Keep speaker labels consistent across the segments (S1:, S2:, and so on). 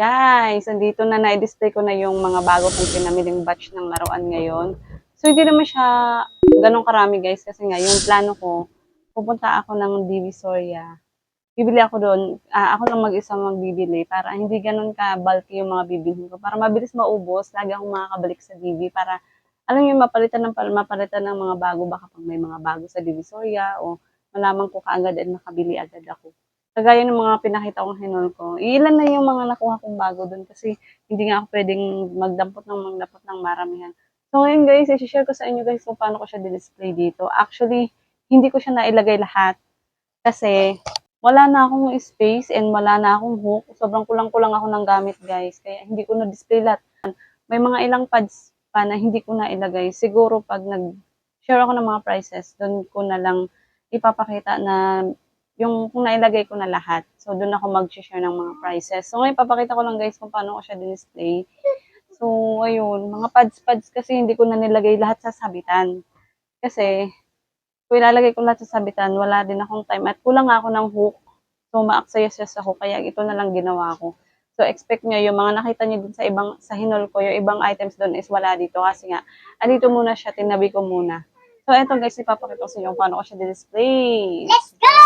S1: Guys, andito na na-display ko na yung mga bago kong pinamiling batch ng laruan ngayon. So, hindi naman siya ganun karami guys kasi nga yung plano ko, pupunta ako ng Divisoria. Bibili ako doon, ah, ako lang mag-isa magbibili para hindi ganun ka bulky yung mga bibilhin ko. Para mabilis maubos, lagi akong makakabalik sa DV para alam yung mapalitan ng mapalitan ng mga bago baka pag may mga bago sa Divisoria o malaman ko kaagad at makabili agad ako. Kagaya ng mga pinakita kong hinol ko, ilan na yung mga nakuha kong bago doon kasi hindi nga ako pwedeng magdampot ng magdampot ng maramihan. So ngayon guys, i-share ko sa inyo guys kung paano ko siya display dito. Actually, hindi ko siya nailagay lahat kasi wala na akong space and wala na akong hook. Sobrang kulang-kulang ako ng gamit guys. Kaya hindi ko na-display lahat. May mga ilang pads pa na hindi ko na ilagay. Siguro pag nag-share ako ng mga prices, doon ko na lang ipapakita na yung kung nailagay ko na lahat. So, doon ako mag-share ng mga prices. So, ngayon, papakita ko lang guys kung paano ko siya display. So, ayun, mga pads-pads kasi hindi ko na nilagay lahat sa sabitan. Kasi, kung ilalagay ko lahat sa sabitan, wala din akong time. At kulang ako ng hook. So, maaksaya siya sa hook. Kaya ito na lang ginawa ko. So, expect nyo, yung mga nakita nyo dun sa ibang, sa hinol ko, yung ibang items doon is wala dito. Kasi nga, andito muna siya, tinabi ko muna. So, eto guys, ipapakita ko sa inyo kung paano ko siya display.
S2: Let's go!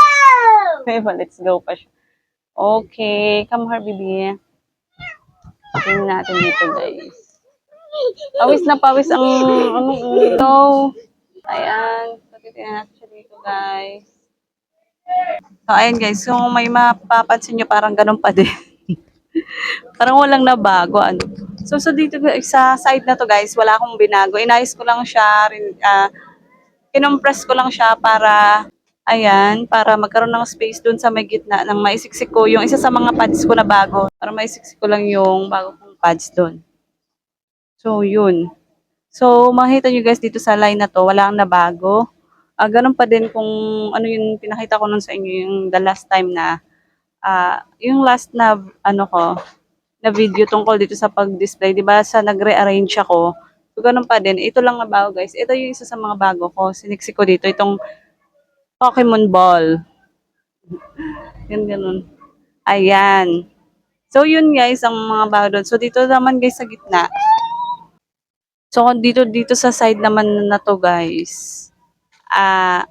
S1: Diba, let's go pa siya. Okay, come here, baby. Tingnan natin dito, guys. Pawis na pawis ang ano ito. Ayan. Titignan natin siya dito, guys. So, ayan guys. So, may mapapansin nyo parang ganun pa din. parang walang nabago. Ano. So, so dito sa side na to guys, wala akong binago. Inayos ko lang siya, rin, ah, kinompress ko lang siya para Ayan, para magkaroon ng space dun sa may gitna ng maisiksik ko yung isa sa mga pads ko na bago. Para maisiksik ko lang yung bago kong pads dun. So, yun. So, makita nyo guys dito sa line na to, wala ang nabago. Ah, ganun pa din kung ano yung pinakita ko nun sa inyo yung the last time na ah yung last na ano ko na video tungkol dito sa pag-display, 'di ba? Sa nagre-arrange ako. So, ganun pa din. Ito lang na bago guys. Ito yung isa sa mga bago ko. Siniksik ko dito itong Pokemon Ball. Yan, ganun. Ayan. So, yun guys, ang mga bago doon. So, dito naman guys sa gitna. So, dito, dito sa side naman na to guys. Ah,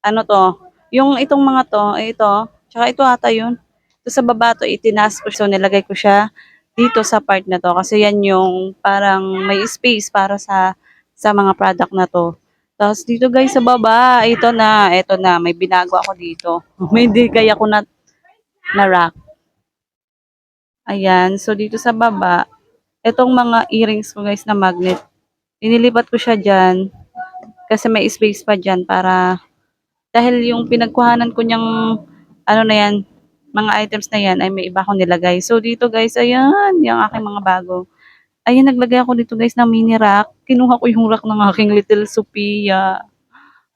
S1: ano to? Yung itong mga to, ito, tsaka ito ata yun. Ito sa baba to, itinaas ko. So, nilagay ko siya dito sa part na to. Kasi yan yung parang may space para sa sa mga product na to. Tapos dito guys sa baba, ito na, ito na, may binago ako dito. may hindi kaya ko na, na rack. Ayan, so dito sa baba, itong mga earrings ko guys na magnet, inilipat ko siya dyan, kasi may space pa dyan para, dahil yung pinagkuhanan ko niyang, ano na yan, mga items na yan, ay may iba akong nilagay. So dito guys, ayan, yung aking mga bago. Ayan, naglagay ako dito guys ng mini rack. Kinuha ko yung rack ng aking little Sophia.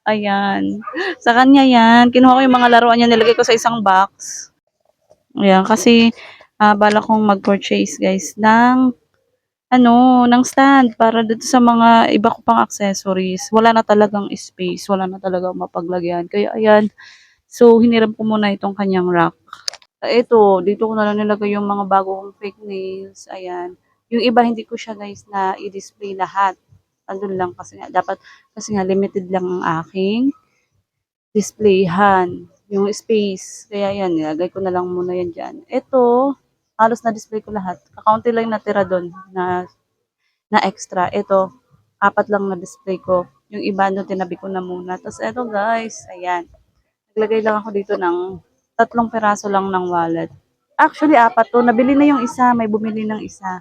S1: Ayan. Sa kanya yan. Kinuha ko yung mga laruan niya. Nilagay ko sa isang box. Ayan. Kasi, ah, bala kong mag-purchase guys ng, ano, ng stand para dito sa mga iba ko pang accessories. Wala na talagang space. Wala na talagang mapaglagyan. Kaya, ayan. So, hiniram ko muna itong kanyang rack. Ito, dito ko na lang nilagay yung mga bago kong fake nails. Ayan. Yung iba hindi ko siya guys na i-display lahat. Andun lang kasi nga dapat kasi nga limited lang ang aking displayhan. Yung space. Kaya yan, nilagay ko na lang muna yan dyan. Ito, halos na display ko lahat. Kakaunti lang natira doon na na extra. Ito, apat lang na display ko. Yung iba doon tinabi ko na muna. Tapos ito guys, ayan. Naglagay lang ako dito ng tatlong peraso lang ng wallet. Actually, apat to. Nabili na yung isa. May bumili ng isa.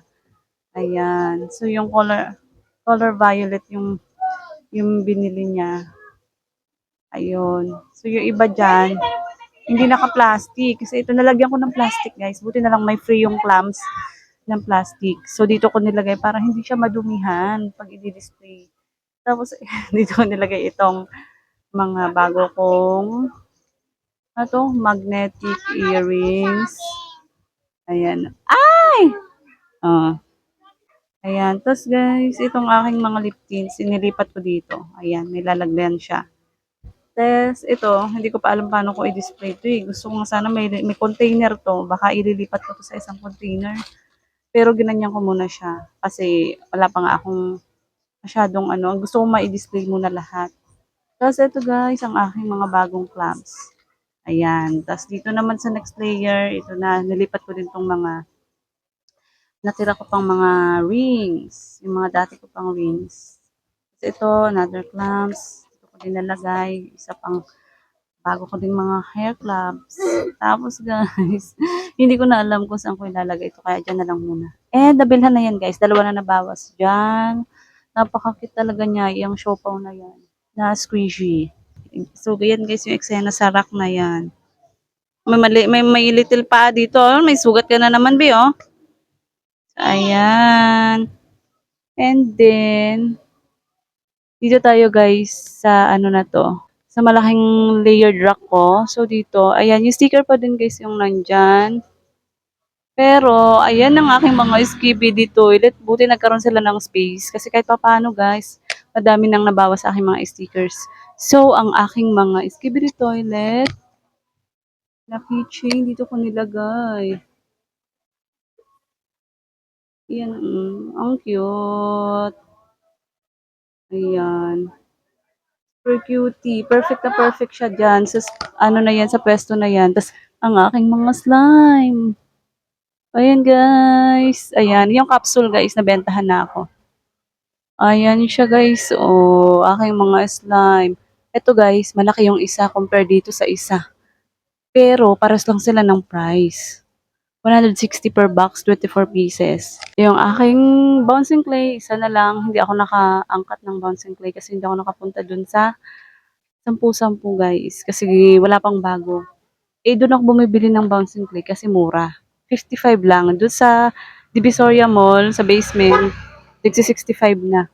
S1: Ayan. So, yung color, color violet yung, yung binili niya. Ayun. So, yung iba dyan, hindi naka-plastic. Kasi ito, nalagyan ko ng plastic, guys. Buti na lang may free yung clamps ng plastic. So, dito ko nilagay para hindi siya madumihan pag i-display. Tapos, dito ko nilagay itong mga bago kong ano magnetic earrings. Ayan. Ay! Ah. Ayan. Tapos guys, itong aking mga lip tints, sinilipat ko dito. Ayan, may lalagyan siya. Tapos, ito, hindi ko pa alam paano ko i-display ito eh. Gusto ko sana may, may container to. Baka ililipat ko to sa isang container. Pero ginanyan ko muna siya. Kasi wala pa nga akong masyadong ano. Gusto ko ma-display muna lahat. Tapos ito guys, ang aking mga bagong clamps. Ayan. Tapos dito naman sa next layer, ito na, nilipat ko din tong mga natira ko pang mga rings. Yung mga dati ko pang rings. Ito, another clamps. Ito ko din nalagay. Isa pang bago ko din mga hair clamps. Tapos guys, hindi ko na alam kung saan ko ilalagay ito. Kaya dyan na lang muna. And nabilhan na yan guys. Dalawa na nabawas dyan. Napakakit talaga niya. Yung siopaw na yan. Na squishy. So, ganyan guys yung eksena sa rack na yan. May, mali, may, may little pa dito. Oh, May sugat ka na naman, Bi, oh. Ayan. And then, dito tayo guys sa ano na to. Sa malaking layered rack ko. So, dito, ayan, yung sticker pa din guys yung nandyan. Pero, ayan ang aking mga skibidi toilet. Buti nagkaroon sila ng space. Kasi kahit pa paano guys, madami nang nabawas sa aking mga stickers. So, ang aking mga skibidi toilet, na keychain, dito ko nilagay. Yan, mm, ang cute. Ayan. Super cutie. Perfect na perfect siya dyan. Sa, ano na yan, sa pwesto na yan. Tapos, ang aking mga slime. Ayan, guys. Ayan, yung capsule, guys, nabentahan na ako. Ayan siya, guys. Oh, aking mga slime. Ito, guys, malaki yung isa compare dito sa isa. Pero, pares lang sila ng price. 160 per box, 24 pieces. Yung aking bouncing clay, isa na lang. Hindi ako nakaangkat ng bouncing clay kasi hindi ako nakapunta dun sa 10-10 guys. Kasi wala pang bago. Eh, doon ako bumibili ng bouncing clay kasi mura. 55 lang. Doon sa Divisoria Mall, sa basement, 65 na.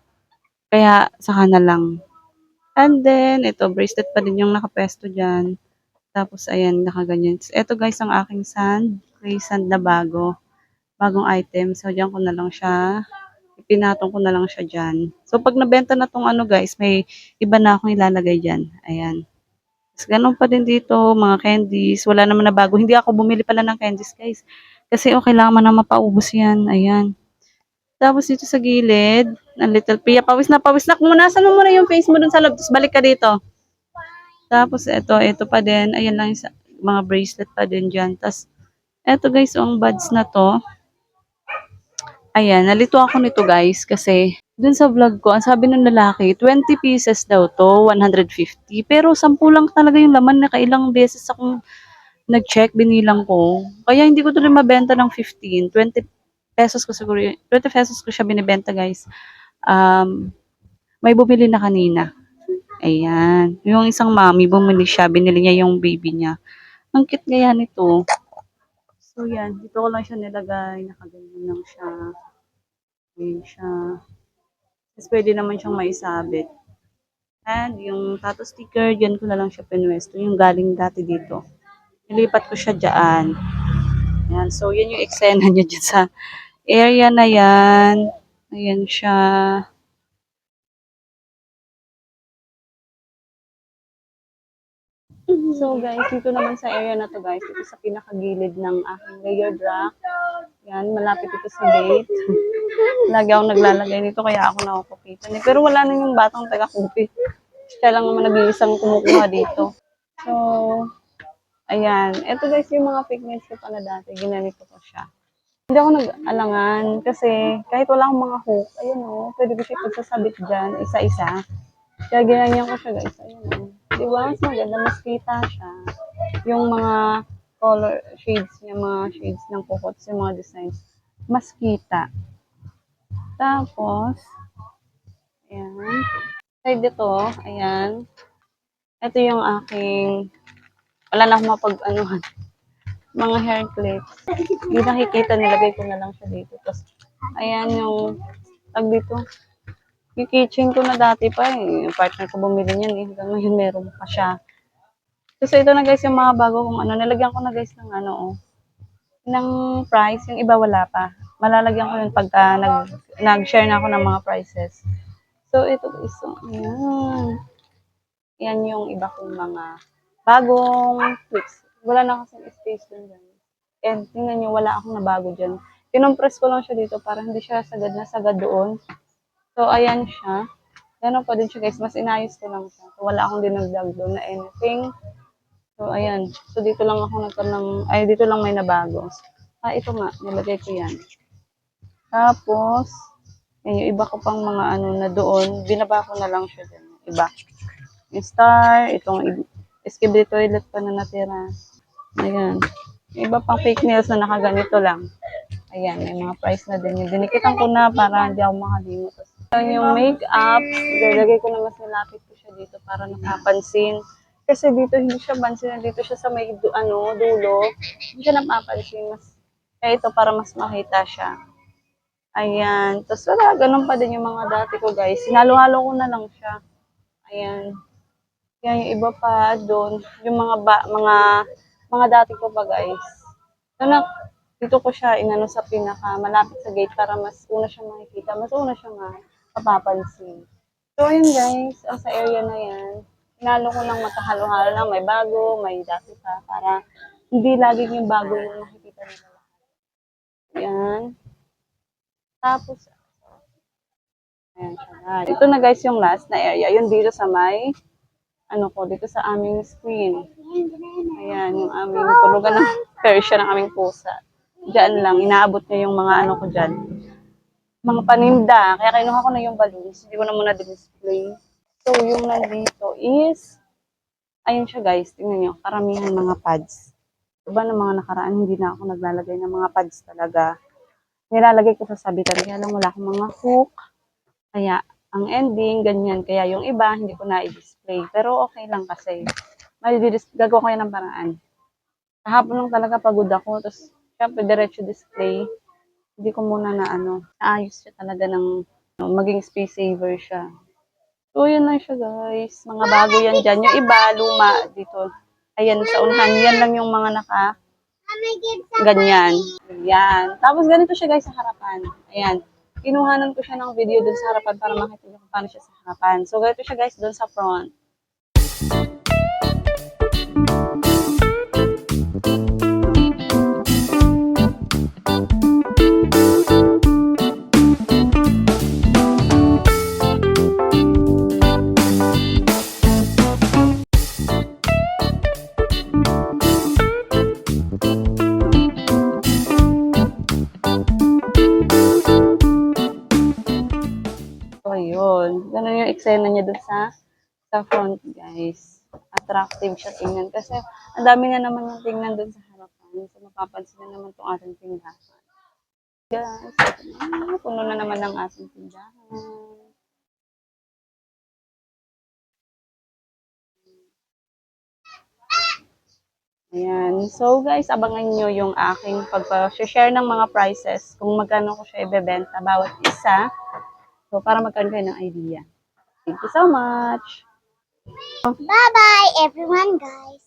S1: Kaya, saka na lang. And then, ito, bracelet pa din yung nakapesto dyan. Tapos, ayan, nakaganyan. Ito guys, ang aking sand. Sand na bago. Bagong item. So, dyan ko na lang siya. Ipinatong ko na lang siya dyan. So, pag nabenta na tong ano guys, may iba na akong ilalagay dyan. Ayan. Tapos, ganun pa din dito, mga candies. Wala naman na bago. Hindi ako bumili pala ng candies guys. Kasi okay lang man na mapaubos yan. Ayan. Tapos dito sa gilid, ang little Pia, pawis na pawis na. Kung nasa mo muna yung face mo dun sa loob, tapos balik ka dito. Tapos ito, ito pa din. Ayan lang yung mga bracelet pa din dyan. Tapos, eto guys, ang buds na to. Ayan, nalito ako nito guys kasi dun sa vlog ko, ang sabi ng lalaki, 20 pieces daw to, 150. Pero 10 lang talaga yung laman na kailang beses akong nag-check, binilang ko. Kaya hindi ko rin mabenta ng 15. 20 pesos ko siguro, yun- 20 pesos ko siya binibenta guys. Um, may bumili na kanina. Ayan. Yung isang mami, bumili siya. Binili niya yung baby niya. Ang cute kaya nito. So, yan. Dito ko lang siya nilagay. Nakaganyan lang siya. Ayan siya. Tapos, pwede naman siyang maisabit. And yung tattoo sticker, dyan ko na lang siya pinwesto. Yung galing dati dito. Nilipat ko siya dyan. Yan. So, yan yung eksena niya dyan sa area na yan. Ayan siya. So guys, dito naman sa area na to guys, ito sa pinakagilid ng aking layered rack. Yan, malapit ito sa gate. Lagi akong naglalagay nito kaya ako nakukupitan. Eh. Pero wala na yung batang taga-kupi. Siya lang naman nag-iisang kumukuha dito. So, ayan. Ito guys yung mga pigments ko pala dati. Ginanito ko siya. Hindi ako nag-alangan kasi kahit wala akong mga hook, ayun o, pwede ko siya pagsasabit dyan, isa-isa. Kaya ginanyan ko siya guys. Ayun o. Di ba? Mas maganda, mas kita siya. Yung mga color shades niya, mga shades ng kukots, yung mga designs, mas kita. Tapos, ayan. Side dito, ayan. Ito yung aking, wala na akong mapag-anuhan. Mga hair clips. Hindi nakikita, nilagay ko na lang siya dito. Tapos, ayan yung, tag dito. Yung kitchen ko na dati pa eh. Yung partner ko bumili niyan eh. Hanggang ngayon meron pa siya. So, ito na guys yung mga bago kong ano. Nalagyan ko na guys ng ano oh. Ng price. Yung iba wala pa. Malalagyan ko yun pagka nag, nag-share na ako ng mga prices. So, ito guys. So. Yan yung iba kong mga bagong tweaks. Wala na kasing space dun dyan. And tingnan nyo, wala akong nabago dyan. Kinompress ko lang siya dito para hindi siya sagad na sagad doon. So, ayan siya. Ganun pa din siya guys. Mas inayos ko lang siya. So, wala akong dinagdag doon na anything. So, ayan. So, dito lang ako nagkaroon ng, ay, dito lang may nabago. Ah, ito nga. Nilagay ko yan. Tapos, yan yung iba ko pang mga ano na doon. Binaba ko na lang siya. Yung Iba. Yung star, itong skibidi toilet pa na natira. Ayan. Yung iba pang fake nails na nakaganito lang. Ayan, may mga price na din. Dinikitan ko na para hindi ako makalimot. Ito yung makeup. Lalagay ko na mas nilapit ko siya dito para nakapansin. Kasi dito hindi siya pansin. Dito siya sa may du- ano, dulo. Hindi siya napapansin. Mas, kaya ito para mas makita siya. Ayan. Tapos wala, ganun pa din yung mga dati ko guys. Sinalo-halo ko na lang siya. Ayan. Yan yung iba pa doon. Yung mga ba, mga mga dati ko pa guys. So, na, dito ko siya inano sa pinaka malapit sa gate para mas una siya makikita. Mas una siya ma mapapansin. So, ayun guys. ah, sa area na yan. Sinalo ko lang magkahalo-halo lang. May bago, may dati pa. Para hindi laging yung bago yung nakikita nila lahat. Yan. Tapos, ayan siya. Ito na guys yung last na area. Yun dito sa may, ano ko, dito sa aming screen. Ayan, yung aming tulugan ng Persia ng aming pusa. Diyan lang, inaabot niya yung mga ano ko dyan. Mga paninda. Kaya kinuha ko na yung balloons. Hindi ko na muna display. So, yung nandito is, ayun siya guys, tingnan nyo, karamihan mga pads. Diba ng mga nakaraan, hindi na ako naglalagay ng mga pads talaga. Nilalagay ko sa sabitan, kaya lang wala akong mga hook. Kaya, ang ending, ganyan. Kaya yung iba, hindi ko na i-display. Pero okay lang kasi. Gagawa ko yan ng paraan. Kahapon lang talaga pagod ako. Tapos, syempre, diretso display. Hindi ko muna na ano, naayos siya talaga ng ano, maging space saver siya. So, yun lang siya guys. Mga bago yan dyan. Yung iba, luma dito. Ayan, sa unahan. Yan lang yung mga naka ganyan. Ayan. Tapos ganito siya guys sa harapan. Ayan. Kinuhanan ko siya ng video dun sa harapan para makita niyo kung paano siya sa harapan. So, ganito siya guys dun sa front. Sa sa front, guys. Attractive siya tingnan. Kasi, ang dami na naman yung tingnan dun sa harapan. So, mapapansin na naman itong ating tindahan. Guys, na. puno na naman ng ating tindahan. Ayan. So, guys, abangan nyo yung aking pagpa-share ng mga prices kung magkano ko siya ibebenta bawat isa. So, para magkaroon kayo ng idea. Thank you so much.
S2: Bye bye, everyone, guys.